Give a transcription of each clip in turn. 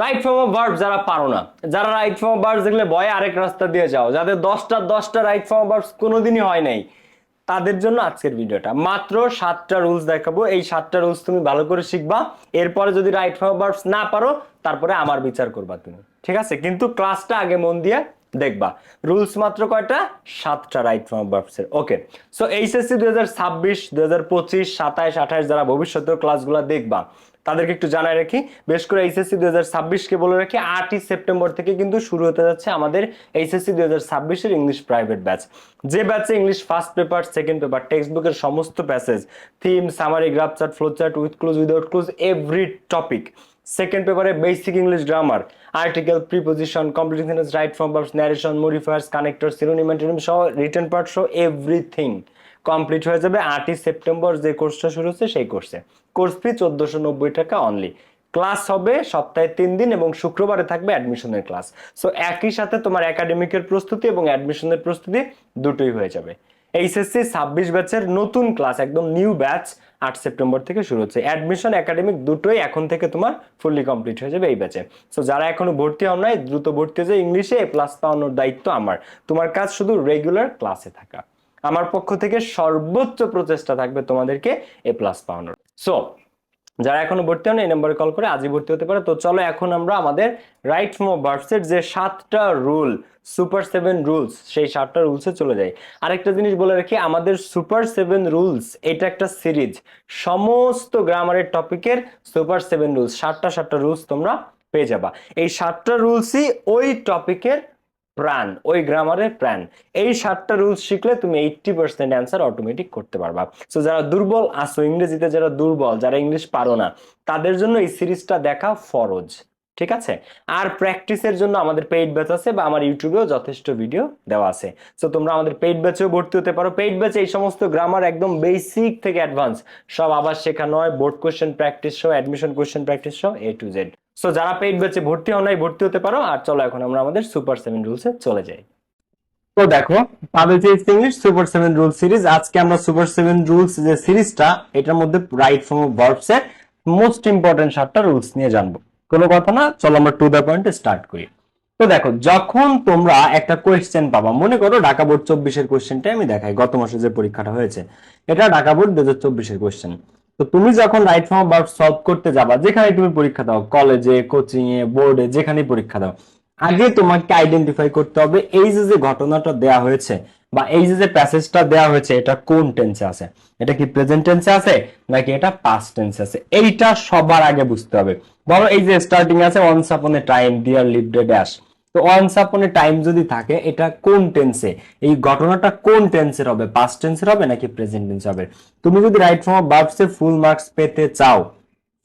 Right form of verb যারা পারো না। যারা রাইট ফর্ম অফ ভার্ব দেখলে ভয়ে আরেক রাস্তা দিয়ে যাও। যাদের দশটা দশটা রাইট ফর্ম অফ ভার্বস কোনোদিনই হয় নাই, তাদের জন্য আজকের ভিডিওটা। মাত্র সাতটা রুলস দেখাবো। এই সাতটা রুলস তুমি ভালো করে শিখবা। এরপরে যদি রাইট ফর্ম অফ ভার্বস না পারো, তারপরে আমার বিচার করবা তুমি। ঠিক আছে? কিন্তু ক্লাসটা আগে মন দিয়ে দেখবা। রুলস মাত্র কয়টা? সাতটা রাইট ফর্ম অফ ভার্বস এর। ওকে সো এইচএসসি দুই হাজার ছাব্বিশ, দুই হাজার পঁচিশ, সাতাইশ, আঠাইশ যারা ভবিষ্যতের ক্লাসগুলো দেখবা তাদেরকে একটু জানাই রাখি। বেশ করে এইচএসসি দুই হাজার ছাব্বিশকে বলে রাখি, আটই সেপ্টেম্বর থেকে কিন্তু শুরু হতে যাচ্ছে আমাদের এইচএসসি দুই হাজার ছাব্বিশের ইংলিশ প্রাইভেট ব্যাচ। যে ব্যাচে English first paper, second paper text বুকের সমস্ত passage, theme, summary, graph chart flow chart, with cloze, without cloze, every topic. Second পেপারে basic English grammar, article, preposition complete right form narration, modifiers, connector synonym সহ return part সহ everything. Complete হয়ে যাবে আটই September যে কোর্সটা শুরু হচ্ছে সেই কোর্সে। কোর্স ফি চোদ্দশো নব্বই টাকা অনলি ক্লাস হবে সপ্তাহে তিন দিন এবং শুক্রবারে থাকবে অ্যাডমিশনের ক্লাস। সো একই সাথে তোমার একাডেমিকের প্রস্তুতি এবং অ্যাডমিশনের প্রস্তুতি দুটোই হয়ে যাবে। এইচএসসি ছাব্বিশ ব্যাচের নতুন ক্লাস একদম নিউ ব্যাচ আট সেপ্টেম্বর থেকে শুরু হচ্ছে। অ্যাডমিশন একাডেমিক দুটোই এখন থেকে তোমার ফুললি কমপ্লিট হয়ে যাবে এই ব্যাচে সো যারা এখনও ভর্তি হন নাই, দ্রুত ভর্তি হয়ে যায় ইংলিশে প্লাস পাওয়ানোর দায়িত্ব আমার। তোমার কাজ শুধু রেগুলার ক্লাসে থাকা। আমার পক্ষ থেকে সর্বোচ্চ প্রচেষ্টা থাকবে তোমাদেরকে এ প্লাস পাওয়ানোর। সো যারা এখনও ভর্তি হন এই নম্বরে কল করে আজই ভর্তি হতে পারে। তো চলো এখন আমরা আমাদের রাইট ফ্রম ভার্বসের যে সাতটা রুল সুপার সেভেন রুলস সেই সাতটা রুলসে চলে যাই। আরেকটা জিনিস বলে রাখি, আমাদের সুপার সেভেন রুলস এটা একটা সিরিজ সমস্ত গ্রামারের টপিকের সুপার সেভেন রুলস সাতটা সাতটা রুলস তোমরা পেয়ে যাবা। এই সাতটা রুলসই ওই টপিকের প্রাণ, ওই গ্রামারের প্রাণ। এই সাতটা রুলস শিখলে তুমি এইটটি পার্সেন্ট অ্যান্সার অটোমেটিক করতে পারবা। সো যারা দুর্বল আসো ইংরেজিতে যারা দুর্বল, যারা ইংলিশ পারো না, তাদের জন্য এই সিরিজটা দেখা ফরজ, ঠিক আছে? আর প্র্যাকটিসের জন্য আমাদের পেইড ব্যাচ আছে বা আমার ইউটিউবেও যথেষ্ট ভিডিও দেওয়া আছে। সো তোমরা আমাদের পেইড ব্যাচেও ভর্তি হতে পারো। পেইড ব্যাচে এই সমস্ত গ্রামার একদম বেসিক থেকে অ্যাডভান্স সব আবার শেখানো হয় বোর্ড কোশ্চেন প্র্যাকটিস সহ অ্যাডমিশন কোয়েশ্চেন প্র্যাকটিস সহ এ টু জেড সো যারা পেইড ব্যাচে ভর্তি হও নাই, ভর্তি হতে পারো। আর চলো এখন আমরা আমাদের সুপার সেভেন রুলসে চলে যাই। তো দেখো Pabel English super seven rule series আজকে আমরা সুপার সেভেন রুলস যে সিরিজটা এটার মধ্যে রাইট ফর্ম অফ ভার্বস এর মোস্ট ইম্পর্টেন্ট সাতটা রুলস নিয়ে জানব। কোনো কথা না? চলো আমরা টু দ্য পয়েন্টে স্টার্ট করি। তো দেখো, যখন তোমরা একটা কোয়েশ্চেন পাবা, মনে করো ঢাকা বোর্ড চব্বিশের কোয়েশ্চেনটা আমি দেখাই, গত মাসে যে পরীক্ষাটা হয়েছে। এটা ঢাকা বোর্ড দু হাজার চব্বিশের কোয়েশ্চেন তো তুমি যখন রাইট ফর্ম ভার্ব সলভ করতে যাবা যেখানে তুমি পরীক্ষা দাও কলেজে কোচিং এ বোর্ডে যেখানেই পরীক্ষা দাও, আগে তোমাকে আইডেন্টিফাই করতে হবে এই যে যে ঘটনাটা দেয়া হয়েছে বা এই যে যে প্যাসেজটা দেয়া হয়েছে, এটা কোন টেন্সে আছে? এটা কি প্রেজেন্ট টেন্সে আছে, নাকি এটা পাস্ট টেন্সে আছে? এইটা সবার আগে বুঝতে হবে। ধরো এই যে স্টার্টিং আছে once upon a time there lived dash তো ওয়ান্স আপন এ টাইম যদি থাকে, এটা কোন টেন্সে এই ঘটনাটা কোন টেন্সের হবে? পাস্ট টেন্সের হবে নাকি প্রেজেন্ট টেন্সে হবে? তুমি যদি রাইট ফর্ম অফ ভার্বস এর ফুল মার্কস পেতে চাও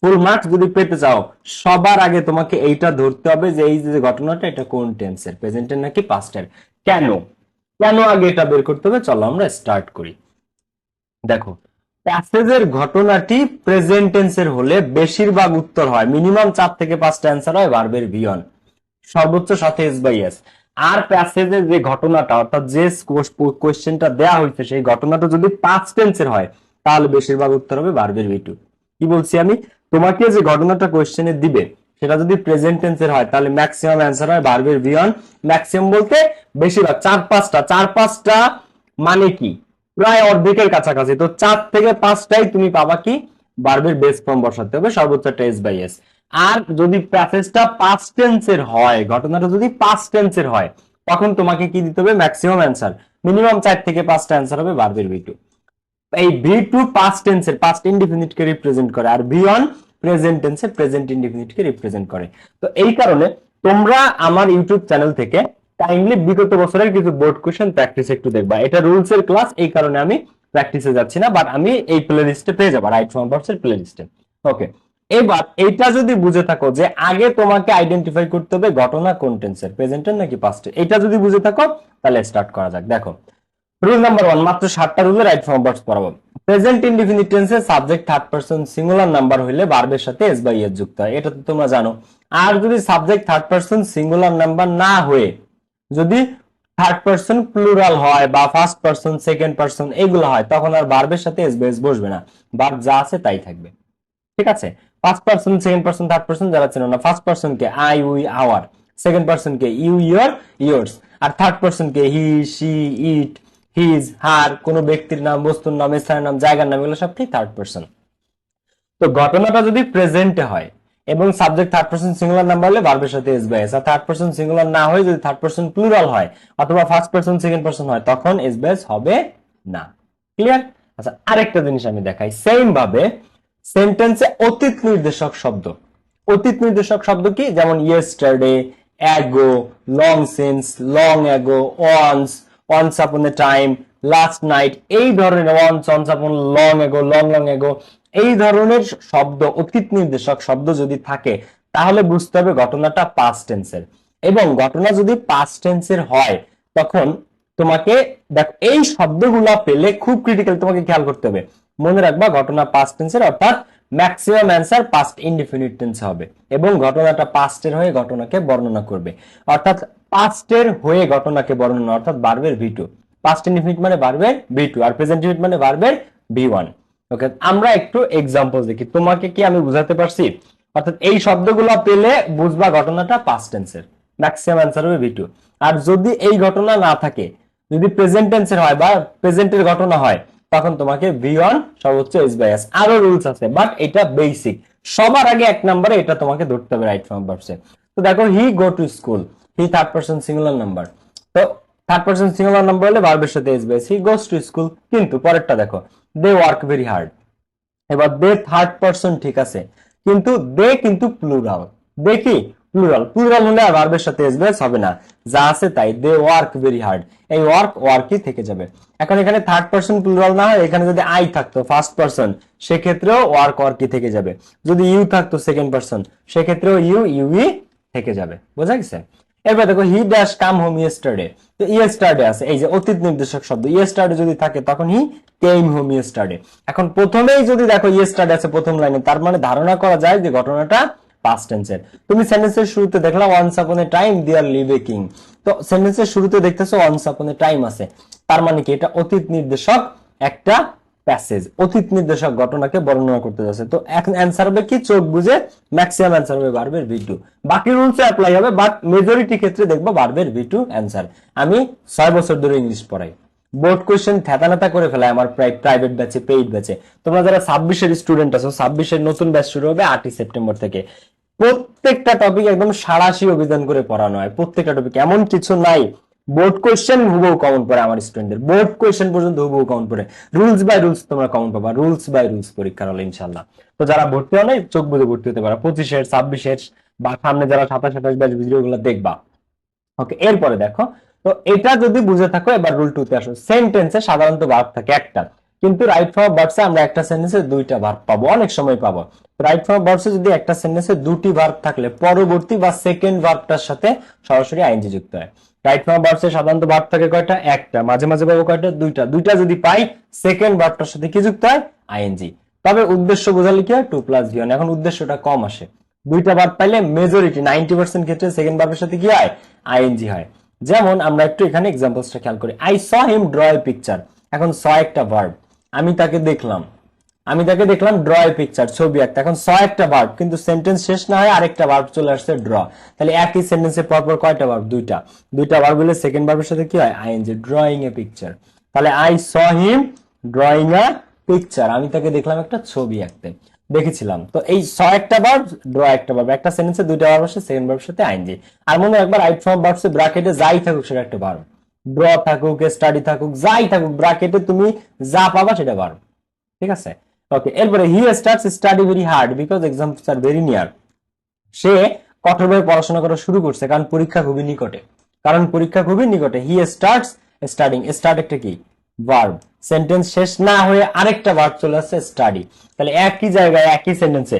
ফুল মার্কস যদি পেতে চাও, সবার আগে তোমাকে এইটা ধরতে হবে যে এই যে ঘটনাটা, এটা কোন টেন্সের প্রেজেন্টের নাকি পাস্টের কেন? কেন আগে এটা বের করতে হবে? চলো আমরা স্টার্ট করি। দেখো প্যাসেজের ঘটনাটি প্রেজেন্ট টেন্সের হলে বেশিরভাগ উত্তর হয়। মিনিমাম চার থেকে পাঁচটা অ্যান্সার হয় ভার্বের ভিয়ন সর্বোচ্চ সাথে এস বাই এস আর প্যাসেজের যে ঘটনাটা, অর্থাৎ যে কোয়েশ্চেনটা দেয়া হয়েছে, সেই ঘটনাটা যদি পাঁচ টেন্সের হয়, তাহলে বেশিরভাগ উত্তর হবে ভার্বের ভি টু কি বলছি আমি? তোমাকে যে ঘটনাটা কোয়েশ্চেনে দিবে, সেটা যদি প্রেজেন্ট টেন্সের হয়, তাহলে ম্যাক্সিমাম অ্যান্সার হয় ভার্বের অন ম্যাক্সিমাম বলতে বেশিরভাগ, চার পাঁচটা। চার পাঁচটা মানে কি? প্রায় অর্ধেকের কাছাকাছি। তো চার থেকে পাঁচটাই তুমি পাবা কি? ভার্বের বেস ফর্ম বসাতে হবে সর্বোচ্চ টেস বাই এস আর যদি প্যাসেজটা পাস্ট টেন্সের হয়, ঘটনাটা যদি পাস্ট টেন্সের হয়, তখন তোমাকে কি দিতে হবে? ম্যাক্সিমাম অ্যান্সার মিনিমাম চার থেকে পাঁচটা অ্যান্সার হবে ভার্বের ভি টু এই ভি টু পাস্ট টেন্সের পাস্ট ইনডিফিনিট কে রিপ্রেজেন্ট করে, আর ভি অন প্রেজেন্ট টেন্সের প্রেজেন্ট ইনডিফিনিট কে রিপ্রেজেন্ট করে। তো এই কারণে তোমরা আমার ইউটিউব চ্যানেল থেকে টাইমলি বিগত বছরের কিছু বোর্ড কোশ্চেন প্র্যাকটিস একটু দেখবা। এটা রুলস এর ক্লাস এই কারণে আমি প্র্যাকটিসে যাচ্ছি না বাট আমি এই প্লে লিস্টে পেয়ে যাব রাইট ফর্ম ভার্বস এর প্লে লিস্টে ওকে এবার এইটা যদি বুঝে থাকো যে আগে তোমাকে আইডেন্টিফাই করতে হবে ঘটনা কোন টেন্সের প্রেজেন্টের নাকি পাস্টের এটা যদি বুঝে থাকো তাহলে স্টার্ট করা যাক। দেখো রুল নাম্বার ওয়ান মাত্র সাতটা রুলে রাইট ফর্ম ভার্বস পড়াবো। প্রেজেন্ট ইনডিফিনিট টেন্সে subject third person singular number হইলে ভার্বের সাথে এস বাই এস যুক্ত হয়, এটা তো তোমরা জানো। আর যদি subject third person singular number না হয়ে যদি থার্ড পারসন প্লুরাল হয় বা ফার্স্ট পারসন সেকেন্ড পারসন এগুলো হয়, তখন আর ভার্বের সাথে এস বাই এস বসবে না। ভার্ব যা আছে তাই থাকবে। ঠিক আছে? First person second person third person যারা চেনো না first person K I we our second person K you your yours আর third person K he she it his her কোন ব্যক্তির নাম, বস্তুর নাম, স্থানের নাম, জায়গার নাম, এগুলো সব থার্ড পার্সন তো ঘটনাটা যদি প্রেজেন্টে হয়, এবং subject third person singular number হলে ভার্বের সাথে এস বাই এস আর থার্ড পার্সন সিঙ্গুলার না হয় যদি থার্ড পার্সন প্লুরাল হয়, অথবা ফার্স্ট পার্সন সেকেন্ড পার্সন হয়, তখন এস বাই এস হবে না। ক্লিয়ার আচ্ছা আরেকটা জিনিস আমি দেখাই। সেম ভাবে সেন্টেন্সে অতীত নির্দেশক শব্দ। অতীত নির্দেশক শব্দ কি? যেমন yesterday ago long since long ago once once upon a time last night এই ধরনের once once upon long ago long long ago এই ধরনের শব্দ, অতীত নির্দেশক শব্দ যদি থাকে, তাহলে বুঝতে হবে ঘটনাটা পাস্ট টেন্সের এবং ঘটনা যদি পাস্ট টেন্সের হয়, তখন তোমাকে দেখো, এই শব্দগুলা পেলে খুব ক্রিটিক্যাল তোমাকে খেয়াল করতে হবে। মনে রাখবা ঘটনা পাস্ট টেন্সের অর্থাৎ maximum answer past indefinite tense হবে এবং ঘটনাটা পাস্টের হয়ে ঘটনাকে বর্ণনা করবে। অর্থাৎ পাস্টের হয়ে ঘটনাকে বর্ণনা, অর্থাৎ বারবের ভি টু পাস্ট ইনডিফিনিট মানে বারবের ভি টু আর প্রেজেন্ট ইনডিফিনিট মানে বারবের ভি ওয়ান ওকে আমরা একটু এক্সাম্পল দেখি। তোমাকে কি আমি বুঝাতে পারছি? অর্থাৎ এই শব্দগুলো পেলে বুঝবা ঘটনাটা পাস্ট টেন্সের ম্যাক্সিমাম অ্যান্সার হবে ভি টু আর যদি এই ঘটনা না থাকে, যদি প্রেজেন্ট টেন্সের হয় বা প্রেজেন্টের ঘটনা হয় তখন তোমাকে ভি ওয়ান সর্বোচ্চ এস বাই এস আরও রুলস আছে বাট এটা বেসিক সবার আগে এক নম্বরে এটা তোমাকে ধরতে হবে রাইট ফর্ম ভার্বসে তো দেখো he go to school he third person singular number তো থার্ড পার্সন সিঙ্গুলার নাম্বার হলে ভার্বের সাথে S by S he goes to school কিন্তু পরেরটা দেখো দে ওয়ার্ক ভেরি হার্ড এবার দে থার্ড পার্সন ঠিক আছে, কিন্তু দে কিন্তু প্লুরাল দেখি প্লুরাল প্লুরাল হলে আর ভার্বের সাথে এসবেস হবে না। যা আছে তাই। দে ওয়ার্ক ভেরি হার্ড এই ওয়ার্ক ওয়ার্কই থেকে যাবে। এখন এখানে থার্ড পার্সন প্লুরাল না হয়, এখানে যদি আই থাকতো ফার্স্ট পার্সন সেক্ষেত্রেও ওয়ার্ক ওয়ার্কই থেকে যাবে। যদি ইউ থাকতো সেকেন্ড পার্সন সেক্ষেত্রেও ইউ ইউই থেকে যাবে। বোঝা গেছে? এবার দেখো he dash come home yesterday তো ইয়েস্টারডে আছে। এই যে অতীত নির্দেশক শব্দ। ইয়েস্টারডে যদি থাকে, তখন হি কেম হোম ইয়েস্টারডে এখন প্রথমেই যদি দেখো ইয়েস্টারডে আছে প্রথম লাইনে তার মানে ধারণা করা যায় যে ঘটনাটা পাস্ট টেন্সের তুমি সেন্টেন্সের শুরুতে দেখলা once upon a time there live a king তো সেন্টেন্সের শুরুতে দেখতেছো ওয়ান্স আপন এ টাইম আছে। তার মানে কি? এটা অতীত নির্দেশক একটা প্যাসেজ অতীত নির্দেশক ঘটনাকে বর্ণনা করতে যাচ্ছে। তো এখন অ্যান্সার হবে কি? চোখ বুঝে ম্যাক্সিমাম অ্যান্সার হবে বারবের ভি টু বাকি রুলস অ্যাপ্লাই হবে বাট মেজরিটি ক্ষেত্রে দেখব বারবের ভি টু অ্যান্সার আমি ছয় বছর ধরে ইংলিশ পড়াই। বোর্ড কোয়েশ্চেন থেতানাতা করে ফেলায় আমার প্রায় প্রাইভেট ব্যাচে পেইড ব্যাচে তোমরা যারা ছাব্বিশের স্টুডেন্ট আছো, ছাব্বিশের নতুন ব্যাচ শুরু হবে আটই সেপ্টেম্বর থেকে। প্রত্যেকটা টপিক একদম সারাশি অভিযান করে পড়ানো হয়। প্রত্যেকটা টপিক এমন কিছু নাই। বোর্ড কোয়েশ্চেন হুবহু কমন পড়ে আমার স্টুডেন্টদের বোর্ড কোয়েশ্চেন পর্যন্ত হুবহু কমন পড়ে। রুলস বাই রুলস তোমরা কমন পাবা। রুলস বাই রুলস পরীক্ষার হলে ইনশাল্লাহ তো যারা ভর্তি হয় চোখ বুঝে ভর্তি হতে পারে। পঁচিশের ছাব্বিশের বা সামনে যারা সাতাশ, আঠাশ ব্যাচ ভিডিওগুলো দেখবা। ওকে এরপরে দেখো। তো এটা যদি বুঝে থাকো, এবার রুল টু তে আসো। সেন্টেন্সে সাধারণত ভার্ব থাকে একটা। কিন্তু রাইট ফর্ম ভার্বসে আমরা একটা সেন্টেন্সে দুইটা ভার্ব পাবো, অনেক সময় পাবো। রাইট ফর্ম ভার্বসে যদি একটা সেন্টেন্সে দুটি ভার্ব থাকলে, পরবর্তী বা সেকেন্ড ভার্বটার সাথে সরাসরি আইনজি যুক্ত হয়। রাইট ফর্ম ভার্বসে সাধারণত ভার্ব থাকে কয়টা? একটা। মাঝে মাঝে পাবো কয়টা? দুইটা। দুইটা যদি পাই সেকেন্ড ভার্বটার সাথে কি যুক্ত হয়? আইএনজি। তবে উদ্দেশ্য বোঝালে কি হয়? টু প্লাস ভিওন এখন উদ্দেশ্যটা কম আসে। দুইটা ভার্ব পাইলে মেজরিটি নাইনটি পার্সেন্ট ক্ষেত্রে সেকেন্ড ভার্বের সাথে কি হয়? আইএনজি হয়। যেমন আমরা একটু এখানে এক্সাম্পলসটা খেয়াল করি। I saw him draw a picture এখন স একটা ভার্ব আমি তাকে দেখলাম। আমি তাকে দেখলাম ড্র এ পিকচার ছবি আঁকতে এখন স একটা ভার্ব কিন্তু সেন্টেন্স শেষ না হয় আরেকটা ভার্ব চলে আসছে ড্র তাহলে একই সেন্টেন্সে পরপর কয়টা ভার্ব দুইটা। দুইটা ভার্ব হলে সেকেন্ড ভার্বের সাথে কি হয়? আইএনজি ড্রয়িং এ পিকচার তাহলে I saw him drawing a picture আমি তাকে দেখলাম একটা ছবি আঁকতে। দেখেছিলাম। তো এই স একটা ভার্ব ড্র একটা ভার্ব একটা সেন্টেন্সে দুইটা ভার্ব আসে সেকেন্ড ভার্বের সাথে আইএনজি। আর মনে একবার রাইট ফর্ম ভার্বসে ব্র্যাকেটে যাই থাকুক, সেটা একটা ভার্ব ড্র থাকুক স্টাডি থাকুক, যাই থাকুক ব্র্যাকেটে তুমি যা পাবা সেটা ভার্ব ঠিক আছে? ওকে এরপরে he starts study very hard because exams are very near সে কঠোরভাবে পড়াশোনা করা শুরু করছে কারণ পরীক্ষা খুবই নিকটে। কারণ পরীক্ষা খুবই নিকটে। হি স্টার্টস স্টাডিং স্টার্ট একটা কি? ভার্ব সেন্টেন্স শেষ না হয়ে আরেকটা ভার্ব চলে আসছে স্টাডি তাহলে একই জায়গায়, একই সেন্টেন্সে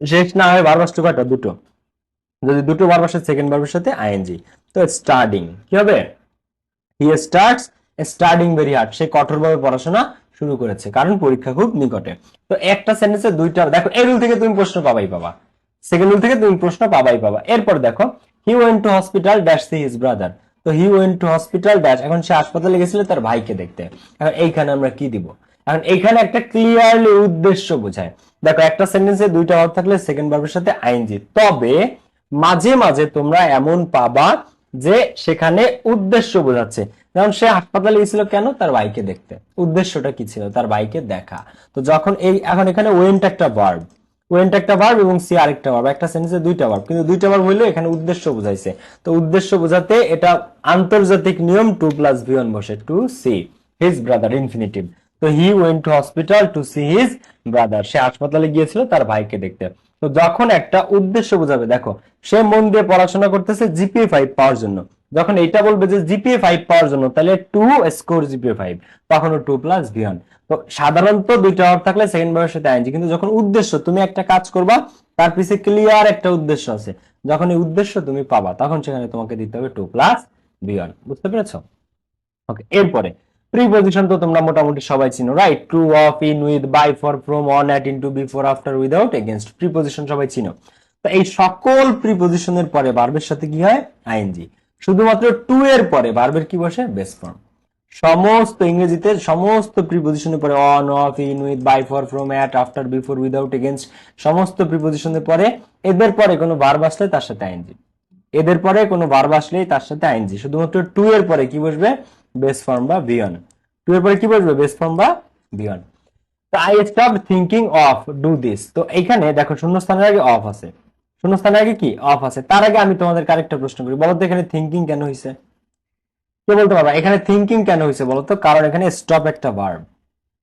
শেষ না হয়ে ভার্ব আসছে কয়টা? দুটো। যদি দুটো ভার্ব আসে সেকেন্ড ভার্বের সাথে আইএনজি তো স্টাডিং কি হবে? He starts studying very hard সে কঠোরভাবে পড়াশোনা শুরু করেছে, কারণ পরীক্ষা খুব নিকটে। তো একটা সেন্টেন্সে দুইটা, দেখো, এই রুল থেকে তুমি প্রশ্ন পাবাই পাবা। সেকেন্ড রুল থেকে তুমি প্রশ্ন পাবাই পাবা। এরপর দেখো he went to hospital dash see his brother তো he went to hospital dash এখন সে হাসপাতালে গেছিল তার ভাইকে দেখতে। এখন এইখানে আমরা কি দিব? এখন এইখানে একটা ক্লিয়ারলি উদ্দেশ্য বোঝায়। দেখো, একটা সেন্টেন্সে দুইটা ভার্ব থাকলে সেকেন্ড ভার্বের সাথে আইএনজি তবে, মাঝে মাঝে তোমরা এমন পাবা যে সেখানে উদ্দেশ্য বোঝাচ্ছে। যেমন সে হাসপাতালে গেছিল কেন? তার ভাইকে দেখতে। উদ্দেশ্যটা কি ছিল? তার ভাইকে দেখা। তো যখন এই এখন এখানে ওয়েন্ট একটা ভার্ব ওয়েন্ট একটা এবং সি আরেকটা একটা দুইটা কিন্তু দুইটা ভার্ব হইলেও এখানে উদ্দেশ্য বোঝাইছে। তো উদ্দেশ্য বোঝাতে এটা আন্তর্জাতিক নিয়ম টু প্লাস ভি ওয়ান বসে to see his brother infinitive তো he went to hospital to see his brother সে হাসপাতালে গিয়েছিল, তার ভাইকে দেখতে। তো যখন একটা উদ্দেশ্য বোঝাবে, দেখো, সে মন দিয়ে পড়াশোনা করতেছে জিপিএ ফাইভ পাওয়ার জন্য। যখন এটা বলবে যে জিপিএ ফাইভ পাওয়ার জন্য, তাহলে টু স্কোর জিপিএ ফাইভ তখনও টু প্লাস ভি ওয়ান তো সাধারণত দুইটা ভার্ব থাকলে সেকেন্ড ভার্বের সাথে আইনজি, কিন্তু যখন উদ্দেশ্য, তুমি একটা কাজ করবা, তার পিছে ক্লিয়ার একটা উদ্দেশ্য আছে। যখন এই উদ্দেশ্য তুমি পাবা, তখন সেখানে তোমাকে দিতে হবে টু প্লাস ভি ওয়ান বুঝতে পেরেছ? ওকে এরপরে প্রিপজিশন তো তোমরা মোটামুটি সবাই চিনো right to of in with by for from on at into before after without against preposition সবাই চিনো। তো এই সকল প্রিপজিশনের পরে ভার্বের সাথে কি হয়? আইএনজি শুধুমাত্র টু এর পরে ভার্বের কি বসে? বেস ফর্ম সমস্ত ইংরেজিতে সমস্ত প্রিপজিশনের পরে on of in with by for from at after before without against সমস্ত প্রিপজিশনের পরে এদের পরে কোনো ভার্ব আসলে তার সাথে আইএনজি এদের পরে কোনো ভার্ব আসলেই তার সাথে আইএনজি শুধুমাত্র টু এর পরে কি বসবে? বেস ফর্ম বা ভিয়ন টু এর পরে কি বসবে? বেস ফর্ম বা ভিয়ন তো I stop thinking of do this তো এখানে দেখো শূন্যস্থানের আগে অফ আছে। শূন্যস্থানের আগে কি? অফ আছে। তার আগে আমি তোমাদের আরেকটা প্রশ্ন করি। বলো তো এখানে থিঙ্কিং কেন হয়েছে কে বলতে পারবা? এখানে থিঙ্কিং কেন হয়েছে বলো তো? কারণ এখানে স্টপ একটা ভার্ব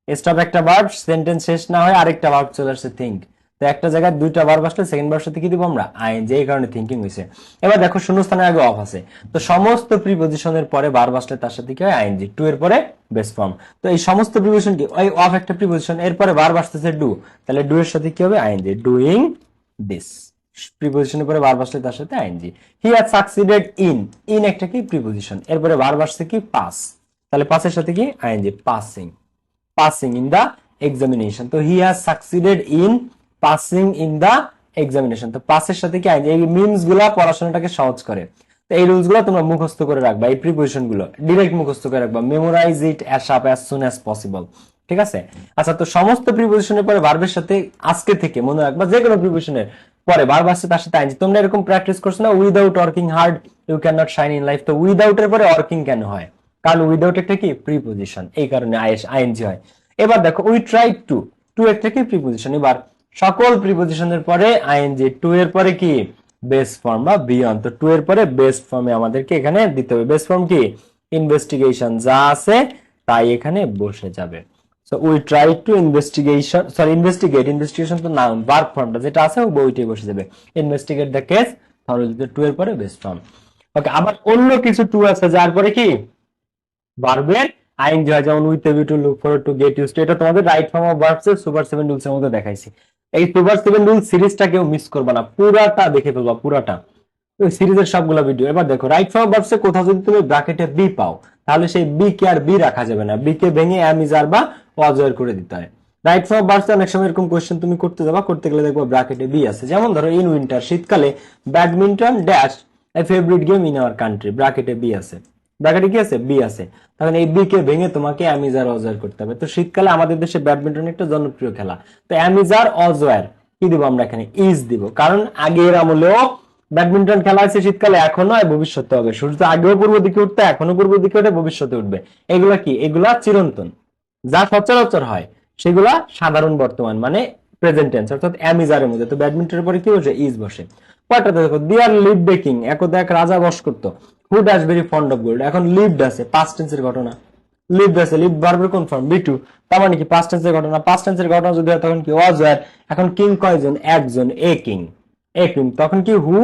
স্টপ একটা ভার্ব সেন্টেন্স শেষ না হয় আরেকটা ভার্ব চলে আসছে থিঙ্ক তো একটা জায়গায় দুইটা ভার্ব আসলে সেকেন্ড ভার্ব সাথে কি দিব আমরা? আইন যে কারণে থিঙ্কিং হয়েছে এবার দেখো শূন্যস্থানের আগে অফ আছে। তো সমস্ত প্রিপজিশনের পরে ভার্ব আসলে তার সাথে কি হয়? আইএনজি টু এর পরে বেস ফর্ম তো এই সমস্ত প্রিপজিশন কি? ওই অফ একটা প্রিপজিশন এরপরে ভার্ব আসতেছে ডু তাহলে ডু এর সাথে কি হবে? আইএনজি ডুইং দিস প্রিপজিশনের পরে ভার্ব আসলে তার সাথে ING he has succeeded in in একটা কি? প্রিপজিশন এরপরে ভার্ব আসছে কি? পাস তাহলে পাসের সাথে কি? ING passing passing in the examination তো he has succeeded in passing in the examination তো পাসের সাথে কি আইন এই মিনসগুলা পড়াশোনাটাকে সহজ করে। তো এই রুলসগুলো তোমরা মুখস্থ করে রাখবা, এই প্রিপোজিশনগুলো। ডিরেক্ট মুখস্থ করে রাখবা memorise it as up as soon as possible ঠিক আছে? আচ্ছা তো সমস্ত প্রিপোজিশনের পরে ভার্বের সাথে আজকে থেকে মনে রাখবা, যে কোনো প্রিপোজিশনের পরে ভার্ব আসছে তার সাথে আইনজি তোমরা এরকম প্র্যাকটিস করছ না without working hard you can not shine in life তো উইদাউট এর পরে ওয়ার্কিং কেন হয়? কারণ উইদাউট একটা কি? প্রিপোজিশন এই কারণে আইএস আইএনজি হয়। এবার দেখো উই ট্রাই টু টু একটা কি? প্রিপোজিশন এবার সকল প্রিপোজিশনের পরে আইএনজি টু এর পরে কি? বেস ফর্ম বা বিয়ন তো টু এর পরে বেস্ট ফর্মে আমাদেরকে এখানে দিতে হবে। বেস্ট ফর্ম কি? ইনভেস্টিগেশন যা আছে তাই এখানে বসে যাবে। So we try to investigation sorry investigate investigation তো নাউন ভার্ব ফর্মটা যেটা আছে ও বইটাই বসে যাবে। ইনভেস্টিগেট দ্য কেস তাহলে যদি টু এর পরে বেস্ট ফর্ম ওকে আবার অন্য কিছু টু আছে, যার পরে কি? ভার্বের আইন যেমন with to look for to get use এটা তোমাদের right form of verbs super seven rules এর মধ্যে দেখাইছি। এই সুপার সেভেন রুল সিরিজটা কেউ মিস করবে না, পুরাটা দেখে ফেলবা, পুরাটা। সিরিজের সবগুলো ভিডিও এবার দেখো রাইট ফর্ম এ কোথাও যদি তুমি ব্র্যাকেটে বি পাও, তাহলে সেই বি কে আর বি রাখা যাবে না। বি কে ভেঙে এম অ্যামিজার বা অজয়ের করে দিতে হয়। রাইট ফর্ম ভার্বস অনেক সময় এরকম কোশ্চেন তুমি করতে যাবা, করতে গেলে দেখব ব্র্যাকেটে বি আছে। যেমন ধরো ইন উইন্টার শীতকালে badminton dash a favourite game in our country ব্র্যাকেটে বি আছে। ব্র্যাকেটে কি আছে? বি আছে। তখন এই বি কে ভেঙে তোমাকে অ্যামিজার অজয়ার করতে হবে। তো শীতকালে আমাদের দেশে ব্যাডমিন্টন একটা জনপ্রিয় খেলা। তো অ্যামিজার অজয়ার কি দিব আমরা এখানে? ইজ দিব। কারণ আগের আমলেও ব্যাডমিন্টন খেলা আছে শীতকালে এখনও আর ভবিষ্যতে হবে। সূর্য আগেও পূর্ব দিকে উঠতে এখনও পূর্ব দিকে উঠে ভবিষ্যতে উঠবে। এগুলা কি? এগুলা চিরন্তন। যা সচরাচর হয়, সেগুলা সাধারণ বর্তমান মানে প্রেজেন্ট টেন্স অর্থাৎ অ্যামিজারের মধ্যে। তো ব্যাডমিন্টনের পরে কি বসে? ইজ বসে। কয়টাতে দেখো? দিয়ার লিভ বেকিং একদা এক রাজা বস করতো। Who does very fond of gold এখন লিভড আছে পাস্ট টেন্সের ঘটনা। লিভড আছে লিভ ভার্বের কোন ফর্ম বি টু তার মানে কি পাস্ট টেন্সের ঘটনা? পাস্ট টেন্সের ঘটনা যদি হয় তখন কি ওয়াজ ওয়ার এখন কিং কয়জন? একজন এ কিং এ কিং তখন কি who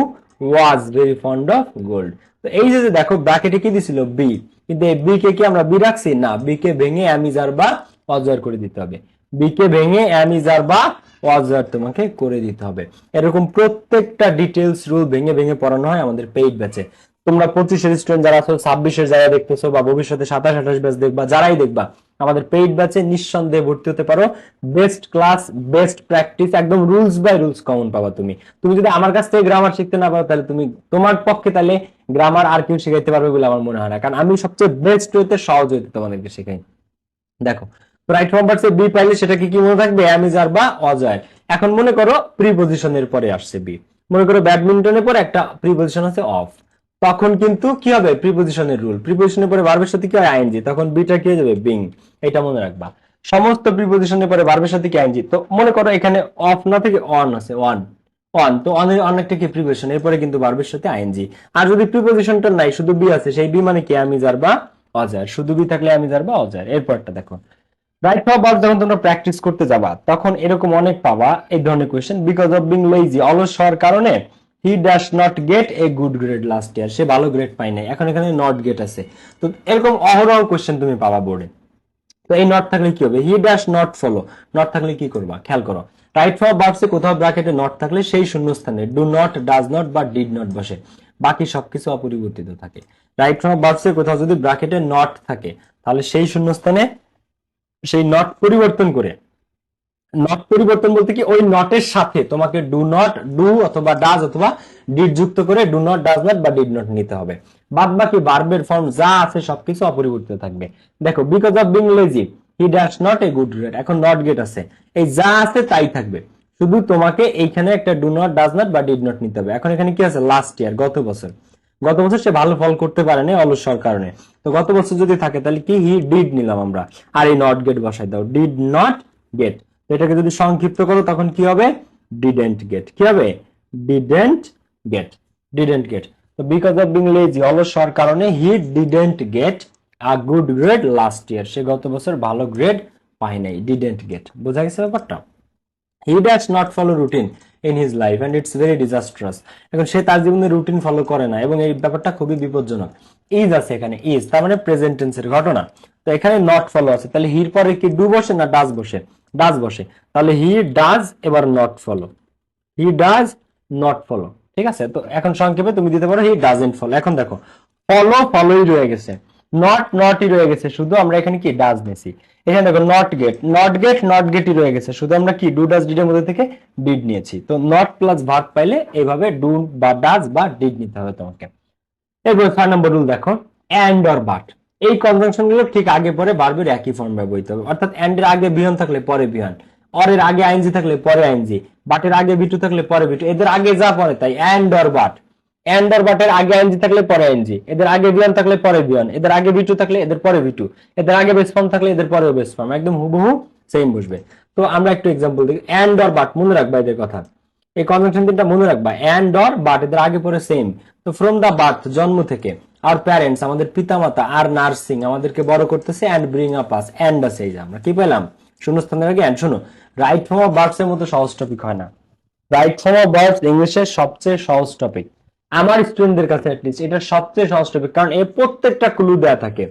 was very fond of gold তো এই যে দেখো ব্র্যাকেটে কি দিছিল? বি কিন্তু এই বি কে কি আমরা বি রাখছি? না বি কে ভেঙে অ্যামিজার বা অজয়ার করে দিতে হবে। বি কে ভেঙে অ্যামিজার বা ওয়াজার তোমাকে করে দিতে হবে। এরকম প্রত্যেকটা ডিটেলস রুল ভেঙে ভেঙে পড়ানো হয় আমাদের পেইড ব্যাচে তোমরা পঁচিশের স্টুডেন্ট যারা আছো, ছাব্বিশের যারা দেখতেছো, বা ভবিষ্যতে সাতাশ, আঠাশ ব্যাচ দেখবা, যারাই দেখবা, আমাদের পেইড ব্যাচে নিঃসন্দেহে ভর্তি হতে পারো। বেস্ট ক্লাস বেস্ট প্র্যাকটিস একদম রুলস বাই রুলস কমন পাবা তুমি। তুমি যদি আমার কাছ থেকে গ্রামার শিখতে না পারো, তাহলে তুমি তোমার পক্ষে তাহলে গ্রামার আর কেউ শিখাইতে পারবে বলে আমার মনে হয় না। কারণ আমি সবচেয়ে বেস্ট হইতে সহজ হইতে তোমাদেরকে শেখাই। দেখো রাইট ফর্ম বি পাইলে সেটা কি কি মনে থাকবে অ্যামিজার বা অজয়। এখন মনে করো প্রিপোজিশনের পরে আসছে বি মনে করো ব্যাডমিন্টনের পর একটা প্রিপোজিশন আছে অফ তখন কিন্তু কি হবে? প্রিপোজিশনের রুল প্রিপোজিশনের পরে ভার্বের সাথে কি হয়? আইএনজি তখন বিটা কি হয়ে যাবে বিং এটা মনে রাখবা। সমস্ত প্রিপোজিশনের পরে ভার্বের সাথে কি আইএনজি তো মনে করো এখানে অফ না থেকে অন আছে ওয়ান অন তো অনের অনেকটা কি প্রিপোজিশন এরপরে কিন্তু ভার্বের সাথে আইএনজি আর যদি প্রিপোজিশনটা নাই, শুধু বি আছে, সেই বি মানে কি? আমি যার বা অজার। শুধু বি থাকলে আমি যার বা অজার। এরপরটা দেখো। রাইট ফর ভার্ব যখন তোমরা প্র্যাকটিস করতে যাবা, তখন এরকম অনেক পাবা এই ধরনের question because of being lazy অলস হওয়ার কারণে he dash not get a good grade last year সে ভালো গ্রেড পায় নাই। এখন এখানে নট গেট আছে। তো এরকম অহরহ কোয়েশ্চেন তুমি পাবা বোর্ডে তো এই নট থাকলে কি হবে? He dash not follow not থাকলে কি করবা? খেয়াল করো। রাইট ফর ভার্বসে কোথাও ব্র্যাকেটে নট থাকলে সেই শূন্যস্থানে ডু নট ডাজ নট বা ডিড নট বসে। বাকি সবকিছু অপরিবর্তিত থাকে। রাইট ফর ভার্বসে কোথাও যদি ব্র্যাকেটে নট থাকে, তাহলে সেই শূন্যস্থানে সেই নট পরিবর্তন করে নট পরিবর্তন বলতে কি ওই নটের সাথে তোমাকে ডু নট ডু অথবা ডাজ অথবা ডিড যুক্ত করে ডু নট ডাজ নট বা ডিড নট নিতে হবে। বাদ বাকি বার্বের ফর্ম যা আছে সবকিছু অপরিবর্তিত থাকবে। দেখো because of being lazy he dash not a good grade এখন নট গেট আছে। এই যা আছে তাই থাকবে। শুধু তোমাকে এইখানে একটা ডু নট ডাজ নট বা ডিড নট নিতে হবে। এখন এখানে কি আছে? লাস্ট ইয়ার গত বছর। গত বছর সে ভালো ফল করতে পারেনি অলস্যর কারণে। তো গত বছর যদি থাকে, তাহলে কি? হি ডিড নিলাম আমরা। আর এই নট গেট বসাই দাও। ডিড নট গেট এটাকে যদি সংক্ষিপ্ত করো, তখন কি হবে? ডিডেন্ট গেট কি হবে? ডিডেন্ট গেট ডিডেন্ট গেট তো বিকজ অফ বিং লেজি অলস হওয়ার কারণে he didn't get a good grade last year সে গত বছর ভালো গ্রেড পায় নাই। ডিডেন্ট গেট বোঝা গেছে ব্যাপারটা? He dash not follow routine in his life and it's very disastrous এখন সে তার জীবনে রুটিন ফলো করে না এবং এই ব্যাপারটা খুবই বিপজ্জনক। ইজ আছে এখানে ইজ তার মানে প্রেজেন্ট টেন্সের ঘটনা। তো এখানে নট ফলো আছে। তাহলে হির পরে কি ডু বসে না ডাজ বসে? ডাজ বসে। তাহলে হি ডাজ এবার not follow he does not follow ঠিক আছে? তো এখন সংক্ষেপে তুমি দিতে পারো হি ডাজেন্ট ফলো এখন দেখো ফলো ফলোই রয়ে গেছে। নট নটই রয়ে গেছে। শুধু আমরা এখানে কি ডাজ নিছি। এখানে দেখো not get not get not গেটই রয়ে গেছে। শুধু আমরা কি ডু ডাজ ডিড এর মধ্যে থেকে ডিড নিয়েছি। তো নট প্লাস ভার্ব পাইলে এইভাবে ডু বা ডাজ বা ডিড নিতে হবে তোমাকে। এরপর ছয় নম্বর রুল দেখো অ্যান্ড অর বাট এই কনজাংশনগুলো ঠিক আগে পরে বারবার একই ফর্ম ব্যবহৃত হবে। অর্থাৎ অ্যান্ড এর আগে বিহন থাকলে পরে বিহন অর এর আগে আইনজি থাকলে পরে আইনজি বাটের আগে বিটু থাকলে পরে বিটু, এদের আগে যা পরে তাই and or but and or বাটের আগে আইনজি থাকলে পরে আইনজি, এদের আগে বিয়ন থাকলে পরে বিয়ন এদের আগে বিটু থাকলে এদের পরে বিটু, এদের আগে বেস ফর্ম থাকলে এদের পরে বেস ফর্ম একদম হুবহু সেম বসবে তো আমরা একটু এক্সাম্পল দেখি অ্যান্ড অর বাট মনে রাখবা এদের কথা। এই কনভেনশন তিনটা মনে রাখবা অ্যান্ড অর বাট এদের আগে পরে সেম তো ফ্রম দা বার্থ জন্ম থেকে। আর প্যারেন্টস আমাদের পিতামাতা আর নার্সিং আমাদেরকে বড় করতেছে and bring up us and আছে এই যে আমরা। কি পেলাম? শূন্যস্থানের আগে অ্যান্ড শোনো রাইট ফর্ম অফ বার্ডস এর মতো সহজ টপিক হয় না। রাইট ফর্ম অফ বার্ডস ইংলিশের সবচেয়ে সহজ টপিক আমার স্টুডেন্টদের কাছে অ্যাটলিস্ট এটা সবচেয়ে সহজ টপিক কারণ এর প্রত্যেকটা ক্লু দেয়া থাকে।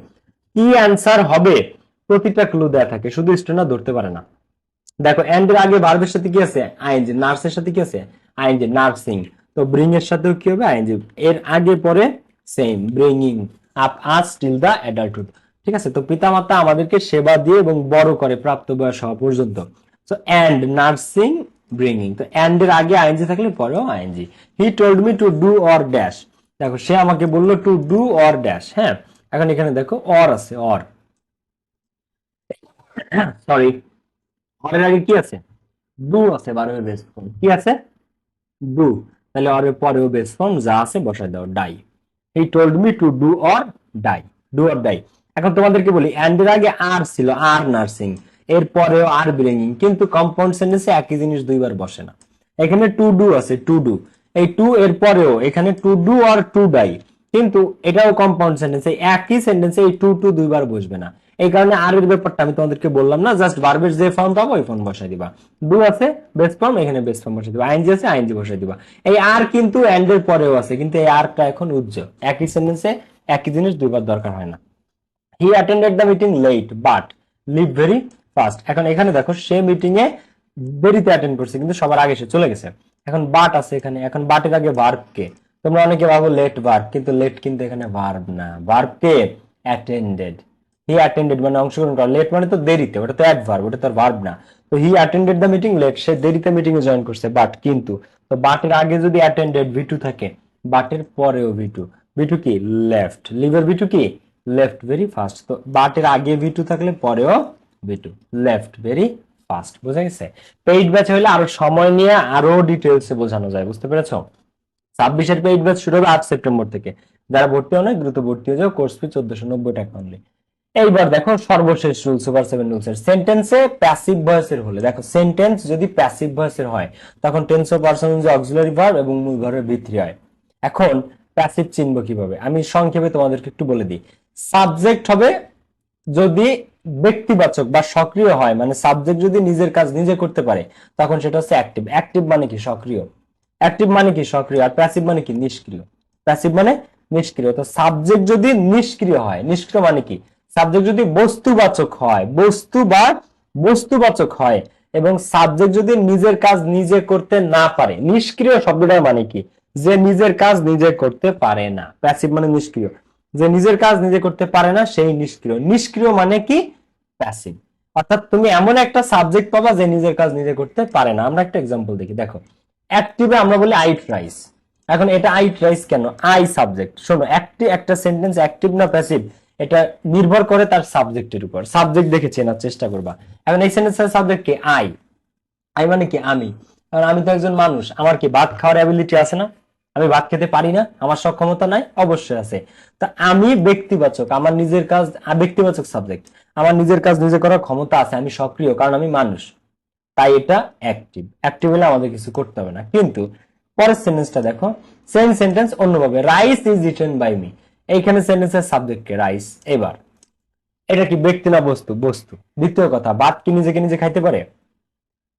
কি অ্যান্সার হবে? প্রতিটা ক্লু দেয়া থাকে। শুধু স্টুডেন্টরা ধরতে পারে না। দেখো এন্ড এর আগে ভার্বের সাথে কি আছে? আইএনজি নার্সের সাথে কি আছে? আইএনজি নার্সিং তো ব্রিং এর সাথেও কি হবে? আইএনজি এর আগে পরে same bringing up us till the adulthood ঠিক আছে? তো পিতামাতা আমাদেরকে সেবা দিয়ে এবং বড় করে প্রাপ্ত বয়স হওয়া পর্যন্ত। সো এন্ড নার্সিং ব্রিংিং তো এন্ড এর আগে আইএনজি থাকলে পরেও ING he told me to do or dash দেখো, সে আমাকে বলল টু ডু অর ড্যাশ হ্যাঁ? এখন এখানে দেখো অর আছে অর সরি অরের আগে কি আছে? ডু আছে বারোর বেস ফর্ম কি আছে? ডু তাহলে অরের পরেও বেস ফর্ম যা আছে বসায় দাও die he told me to do or die do or die এখন তোমাদেরকে বলি অ্যান্ড এর আগে আর ছিল, আর নার্সিং এর পরেও আর ব্রিঙ্গিং কিন্তু কম্পাউন্ড সেন্টেন্সে একই জিনিস দুইবার বসে না। এখানে টু ডু আছে টু ডু এই টু এর পরেও এখানে টু ডু আর টু ডাই কিন্তু এটাও কম্পাউন্ড সেন্টেন্স একই সেন্টেন্সে এই টু টু দুইবার বসবে না। এই কারণে আর এর ব্যাপারটা আমি তোমাদেরকে বললাম না জাস্ট ভার্বের যে ফর্ম পাবো ওই ফর্ম বসাই দিবা। ডু আছে বেস ফর্ম এখানে বেস ফর্ম বসাই দিবা। আইনজি আছে আইনজি বসাই দিবা। এই আর কিন্তু এন্ড এর পরেও আছে, কিন্তু এই আরটা এখন উজ্জ্বল। একই সেন্টেন্সে একই জিনিস দুইবার দরকার হয় না। He attended the meeting late but leave very fast এখন এখানে দেখো, সে মিটিং এ দেরিতে অ্যাটেন্ড করছে, কিন্তু সবার আগে সে চলে গেছে। এখন বাট আছে এখানে। এখন বাটের আগে ভার্ব কে? তোমরা অনেকে ভাবো লেট ভার্ব কিন্তু লেট কিন্তু এখানে ভার্ব না। ভার্ব কে? অ্যাটেন্ডেড হি অ্যাটেন্ডেড মানে অংশগ্রহণ করা লেট মানে তো দেরিতে, ওটা তো অ্যাডভার্ব ওটা তো ভার্ব না। তো he attended the meeting late সে দেরিতে মিটিং এ জয়েন করছে বাট কিন্তু, তো বাটের আগে যদি অ্যাটেন্ডেড ভিটু থাকে বাটের পরেও ভিটু ভিটু কি? লেফট লিভের ভিটু কি? লেফট ভেরি ফাস্ট তো বাটের আগে ভিটু থাকলে পরেও ভিটু লেফট ভেরি ফাস্ট বুঝা গেছে? পেইড ব্যাচ হলে আরও সময় নিয়ে আরও ডিটেলসে বোঝানো যায়, বুঝতে পেরেছ? ছাব্বিশের পেইড ব্যাচ শুরু হবে আট সেপ্টেম্বর থেকে। যারা ভর্তি হয় দ্রুত ভর্তি হয়ে যাও। কোর্স ফি চোদ্দশো নব্বই টাকা অনলি এইবার দেখো সর্বশেষ রুল সুপার সেভেন রুলস এর। সেন্টেন্সে প্যাসিভ ভয়েসের হলে, দেখো সেন্টেন্স যদি প্যাসিভ ভয়েসের হয়, তখন টেন্স অফ পার্সন যে অক্সিলারি ভার্ব এবং মূল ভার্বের ভিত্তি হয়। এখন প্যাসিভ চিনব কীভাবে? আমি সংক্ষেপে তোমাদেরকে একটু বলে দিই। সাবজেক্ট হবে যদি ব্যক্তিবাচক বা সক্রিয় হয় মানে সাবজেক্ট যদি নিজের কাজ নিজে করতে পারে, তখন সেটা হচ্ছে অ্যাক্টিভ অ্যাক্টিভ মানে কি? সক্রিয়। অ্যাক্টিভ মানে কি? সক্রিয়। আর প্যাসিভ মানে কি? নিষ্ক্রিয়। প্যাসিভ মানে নিষ্ক্রিয়। তো সাবজেক্ট যদি নিষ্ক্রিয় হয়, নিষ্ক্রিয় মানে কি? সাবজেক্ট যদি বস্তুবাচক হয় বস্তু বা বস্তুবাচক হয়, এবং সাবজেক্ট যদি নিজের কাজ নিজে করতে না পারে, নিষ্ক্রিয় শব্দটার মানে কি? যে নিজের কাজ নিজে করতে পারে না প্যাসিভ মানে নিষ্ক্রিয়। যে নিজের কাজ নিজে করতে পারে না, সেই নিষ্ক্রিয়। নিষ্ক্রিয় মানে কি? প্যাসিভ অর্থাৎ তুমি এমন একটা সাবজেক্ট পাবা যে নিজের কাজ নিজে করতে পারে না। আমরা একটা এক্সাম্পল দেখি, দেখো। অ্যাক্টিভে আমরা বলি আইট ট্রাইস এখন এটা আইট রাইস কেন? আই সাবজেক্ট শোনো একটি একটা সেন্টেন্স অ্যাক্টিভ না প্যাসিভ এটা নির্ভর করে তার সাবজেক্টের উপর। সাবজেক্ট দেখে চেনার চেষ্টা করবা। এখন এই সেন্টেন্সের সাবজেক্ট কি? আই আই মানে কি? আমি। কারণ আমি তো একজন মানুষ। আমার কি ভাত খাওয়ার অ্যাবিলিটি আছে না? আমি ভাত খেতে পারি না? আমার সক্ষমতা নাই? অবশ্যই আছে। তা আমি ব্যক্তিবাচক, আমার নিজের কাজ ব্যক্তিবাচক সাবজেক্ট আমার নিজের কাজ নিজে করার ক্ষমতা আছে, আমি সক্রিয়, কারণ আমি মানুষ। তাই এটা অ্যাক্টিভ অ্যাক্টিভ হলে আমাদের কিছু করতে হবে না। কিন্তু পরের সেন্টেন্সটা দেখো। সেম সেন্টেন্স অন্যভাবে। Rice is written by me এইখানে সেন্টেন্সের সাবজেক্ট কে রাইস এবার। এটা কি ব্যক্তি না বস্তু? বস্তু। দ্বিতীয় কথা, ভাত কি নিজেকে নিজে খাইতে পারে?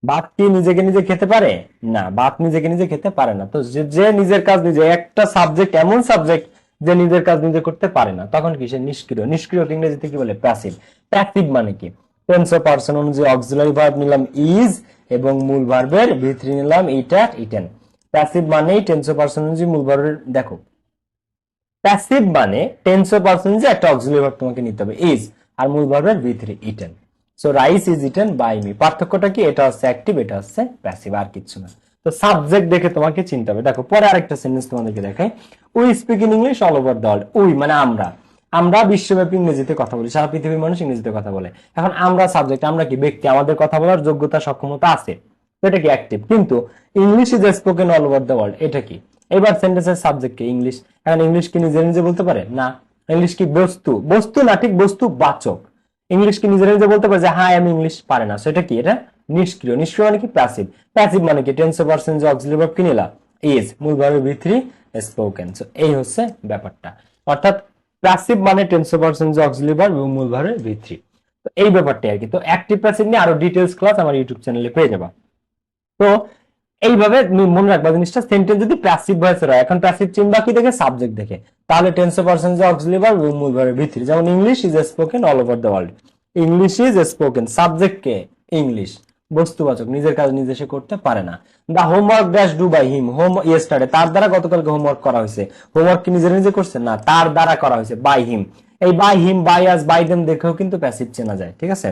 ভাত কি নিজেকে নিজে খেতে পারে? না, ভাত নিজেকে নিজে খেতে পারে না। তো যে নিজের কাজ নিজে, একটা সাবজেক্ট এমন সাবজেক্ট যে নিজের কাজ নিজে করতে পারে না, তখন কি সে নিষ্ক্রিয়? নিষ্ক্রিয় ইংরেজিতে কি বলে? প্যাসিভ প্যাসিভ মানে কি? টেন্স অফ পার্সন অনুযায়ী অক্সিলারি ভার্ব নিলাম ইজ এবং মূল ভার্বের ভিতরি নিলাম ইট ইটা ইটেন প্যাসিভ মানেই টেন্স অফ পার্সন অনুযায়ী মূল ভার্বের দেখো প্যাসিভ মানে টেন্স অফ পার্সন যে একটা অক্সিলারি ভার্ব তোমাকে নিতে হবে ইজ আর মূল ভার্বের ভিতরে eaten so rice is eaten by me পার্থক্যটা কি? এটা হচ্ছে অ্যাক্টিভ এটা হচ্ছে প্যাসিভ আর কিছু না। তো সাবজেক্ট দেখে তোমাকে চিনতে হবে। দেখো, পরে আরেকটা সেন্টেন্স তোমাদেরকে দেখাই। We speak in English all over the world we মানে আমরা। আমরা বিশ্বব্যাপী ইংরেজিতে কথা বলি, সারা পৃথিবীর মানুষ ইংরেজিতে কথা বলে। এখন আমরা সাবজেক্ট আমরা কি? ব্যক্তি। আমাদের কথা বলার যোগ্যতা, সক্ষমতা আছে। এটা কি অ্যাক্টিভ কিন্তু English is spoken all over the world এটা কি? এবার সেন্টেন্সের সাবজেক্ট কি? ইংলিশ এখন ইংলিশ কি নিজে নিজে বলতে পারে? না। ইংলিশ কি বস্তু? বস্তু না, ঠিক বস্তু বাচক। ইংলিশ কি নিজে নিজে বলতে পারে যে হ্যাঁ আমি ইংলিশ পারে না। সেটা কি? এটা নিষ্ক্রিয়। নিষ্ক্রিয় মানে কি? প্যাসিভ প্যাসিভ মানে কি? টেন্স পার্সেন্ট যে অক্সিলারি ভার্ব কি নিলা? ইজ মূল ভার্বের ভিতরি স্পোকেন সো এই হচ্ছে ব্যাপারটা। অর্থাৎ প্যাসিভ মানে টেন্স পার্সেন্ট যে অক্সিলারি ভার্ব এবং মূল ভার্বের ভিতরি তো এই ব্যাপারটাই আর কি। তো অ্যাক্টিভ প্যাসিভ নিয়ে আরও ডিটেলস ক্লাস আমার ইউটিউব চ্যানেলে পেয়ে যাবা। তো এইভাবে মনে রাখবা, জিনিসটা সেন্টেন্স যদি প্যাসিভ ভয়েসের হয় এখন প্যাসিভ চিনবা কি দেখে? সাবজেক্ট দেখে। তাহলে টেন্স পার্সেন্ট যে অক্সিলারি ভার্ব ভার্বের ভিতরি। যেমন English is spoken all over the world English is spoken subject K? English বস্তুবাচক। নিজের কাজ নিজে সে করতে পারে না। The homework dash do by him home yesterday তার দ্বারা গতকালকে হোমওয়ার্ক করা হয়েছে। হোমওয়ার্ক কি নিজে নিজে করছে? না, তার দ্বারা করা হয়েছে। বাই হিম এই by him by us by them দেখেও কিন্তু প্যাসিভ চেনা যায়। ঠিক আছে?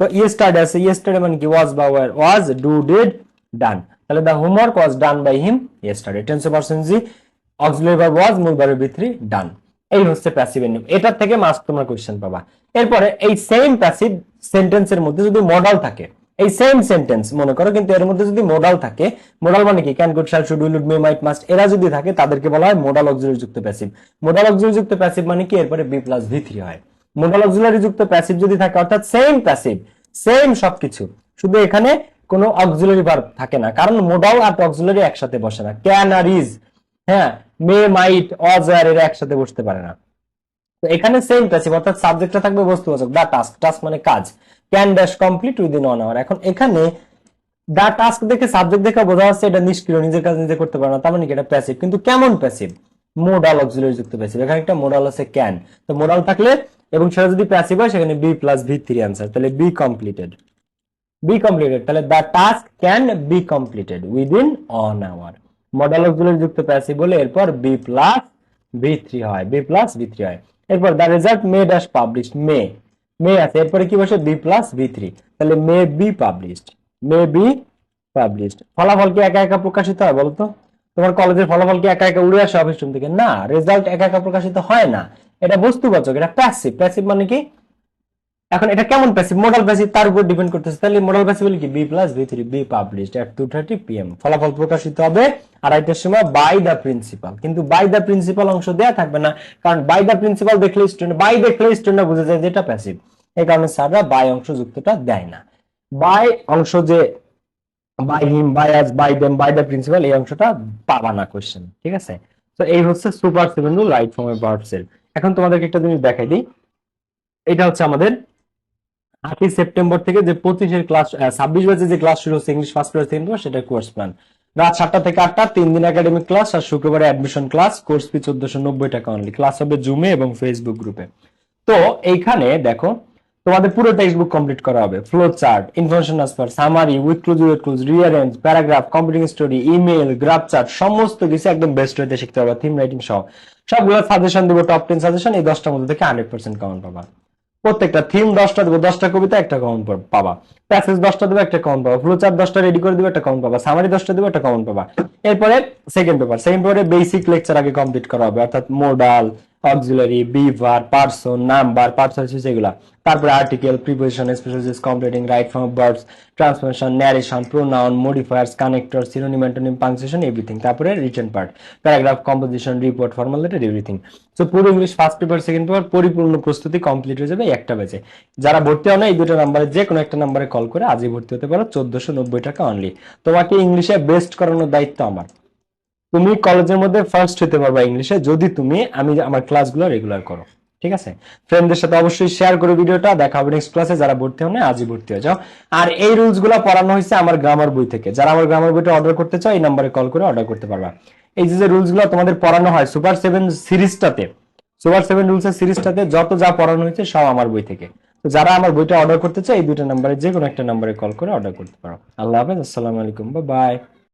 তো ইয়েস্টারডে আছে। ইয়েস্টারডে মানে কি? ওয়াজ বা ওয়াজ ডু ডিড ডান তাহলে the homework was done by him yesterday tense person G auxiliary verb was মূল ভার্বের ভিতরে ডান এই হচ্ছে প্যাসিভ এন্ড এটার থেকে মাস্ক তোমরা কোশ্চেন পাবা। এরপরে এই সেম প্যাসিভ সেন্টেন্সের মধ্যে যদি মডাল থাকে, এই সেম সেন্টেন্স মনে করো, কিন্তু এর মধ্যে যদি মোডাল থাকে মোডাল মানে কি? Can could shall should will may might must এরা যদি থাকে, তাদেরকে বলা হয় মোডাল অক্সিলারি যুক্ত প্যাসিভ মোডাল অক্সিলারি যুক্ত প্যাসিভ মানে কি? এরপরে বি প্লাস ভি থ্রি হয়। মোডাল অক্সিলারি যুক্ত প্যাসিভ যদি থাকে, অর্থাৎ সেম প্যাসিভ সেম সবকিছু, শুধু এখানে কোনো অক্সিলারি ভার্ব থাকে না। কারণ মোডাল আর অক্সিলারি একসাথে বসে না। ক্যান আর ইজ হ্যাঁ মে মাইট অজ আর এরা একসাথে বসতে পারে না। তো এখানে সেম প্যাসিভ অর্থাৎ সাবজেক্টটা থাকবে বস্তুবাচক দা টাস্ক টাস্ক মানে কাজ। Can dash complete within one hour এখন এখানে দা টাস্ক দেখে সাবজেক্ট দেখে বোঝা যাচ্ছে এটা নিষ্ক্রিয়, নিজের কাজ নিজে করতে পারে না। তার মানে কি? এটা প্যাসিভ কিন্তু কেমন প্যাসিভ মোডাল অক্সিলারি যুক্ত প্যাসিভ এখানে একটা মোডাল আছে ক্যান তো মোডাল থাকলে এবং সেটা যদি প্যাসিভ হয়, সেখানে be plus V three answer তাহলে বি কমপ্লিটেড বি কমপ্লিটেড তাহলে the task can be completed within one hour modal auxiliary যুক্ত প্যাসিভ বলে এরপর বি প্লাস বি থ্রি হয়। বি প্লাস বি থ্রি হয়। এরপর the result may dash publish may may আছে। এরপরে কি বসে? বি প্লাস বি থ্রি তাহলে may be published may be published ফলাফল কি একা একা প্রকাশিত হয় বলতো তোমার কলেজের ফলাফল কি একা একা উড়ে আসে অফিস রুম থেকে? না রেজাল্ট একা একা প্রকাশিত হয় না। এটা বস্তুবাচক এটা প্যাসিভ প্যাসিভ মানে কি? এখন এটা কেমন প্যাসিভ মডেল প্যাসিভ তার উপর ডিপেন্ড করতেছে? তাহলে মডেল প্যাসিভ কি? Be plus V three be published at two thirty PM ফলাফল প্রকাশিত হবে আড়াইটার সময় বাই দ্য প্রিন্সিপাল কিন্তু বাই দ্য প্রিন্সিপাল অংশ দেয়া থাকবে না, কারণ বাই দ্য প্রিন্সিপাল দেখলে স্টুডেন্ট বাই দেখলে স্টুডেন্ট বুঝে যায় যে এটা প্যাসিভ এই কারণে স্যাররা বাই অংশ যুক্তটা দেয় না। বাই অংশ যে by him by us by them by the principal এই অংশটা পাবা না কোশ্চেন ঠিক আছে? তো এই হচ্ছে সুপার সেভেন রাইট ফর্মের ভার্বস এর এখন তোমাদেরকে একটা জিনিস দেখাই দিই। এটা হচ্ছে আমাদের আটই সেপ্টেম্বর থেকে যে পঁচিশের ক্লাস ছাব্বিশ বাজে যে ক্লাস শুরু হচ্ছে ইংলিশ ফার্স্ট ক্লাস সেকেন্ড সেটা কোর্স প্ল্যান রাত সাতটা থেকে আটটা, তিন দিন একাডেমিক ক্লাস আর শুক্রবারে অ্যাডমিশন ক্লাস কোর্স ফি চোদ্দশো নব্বই টাকা অনলি ক্লাস হবে জুমে এবং ফেসবুক গ্রুপে তো এইখানে দেখো, তোমাদের পুরো টেক্সট বুক কমপ্লিট করা হবে। Flow chart information transfer summary with cloze with cloze rearrange paragraph computing story email graph chart সমস্ত কিছু একদম বেস্ট হইতে শিখতে পারবে থিম রাইটিং সহ। সবগুলো সাজেশন দিব টপ টেন সাজেশন এই দশটার মধ্যে থেকে হান্ড্রেড পার্সেন্ট কমন পাবা। প্রত্যেকটা থিম দশটা দেবো, দশটা কবিতা, একটা কমন পাবা। প্যাসেজ দশটা দেবো, একটা কমন পাবা। ফ্লো চার দশটা রেডি করে দেবো, একটা কমন পাবা। সামারি দশটা দেবো, একটা কমন পাবা। এরপরে সেকেন্ড পেপার সেকেন্ড পেপারে বেসিক লেকচার আগে কমপ্লিট করা হবে, অর্থাৎ মোডাল অক্সিলারি বিভার পার্সন নাম্বার পার্সোনাল এগুলা। তারপরে article preposition specialist completing right form verbs transformation narration pronoun modifiers connector synonym antonym punctuation everything তারপরে written part paragraph composition report formal letter everything so পুরো English first paper second paper পরিপূর্ণ প্রস্তুতি complete হয়ে যাবে একটা বেজে যারা ভর্তি হয় না এই দুটো নাম্বারে যে কোনো একটা নাম্বারে কল করে আজই ভর্তি হতে পারো, চোদ্দশো নব্বই টাকা অনলি তোমাকে ইংলিশে বেস্ট করানোর দায়িত্ব আমার। তুমি কলেজের মধ্যে ফার্স্ট হতে পারবা ইংলিশে, যদি তুমি, আমি আমার ক্লাসগুলো রেগুলার করো, ঠিক আছে? ফ্রেন্ডদের সাথে অবশ্যই শেয়ার করো ভিডিওটা, দেখা হবে নেক্সট ক্লাসে যারা ভর্তি হন আজই ভর্তি হয়ে যাও। আর এই রুলসগুলো পড়ানো হয়েছে আমার গ্রামার বই থেকে। যারা আমার গ্রামার বইটা অর্ডার করতে চাও, এই নাম্বারে কল করে অর্ডার করতে পারবা। এই যে রুলসগুলো তোমাদের পড়ানো হয় সুপার সেভেন সিরিজটাতে সুপার সেভেন রুলস এর সিরিজটাতে যত যা পড়ানো হয়েছে, সব আমার বই থেকে। তো যারা আমার বইটা অর্ডার করতে চায় এই দুটো নাম্বারে যে কোনো একটা নাম্বারে কল করে অর্ডার করতে পারো। আল্লাহ হাফেজ, আসসালামু আলাইকুম বা বাই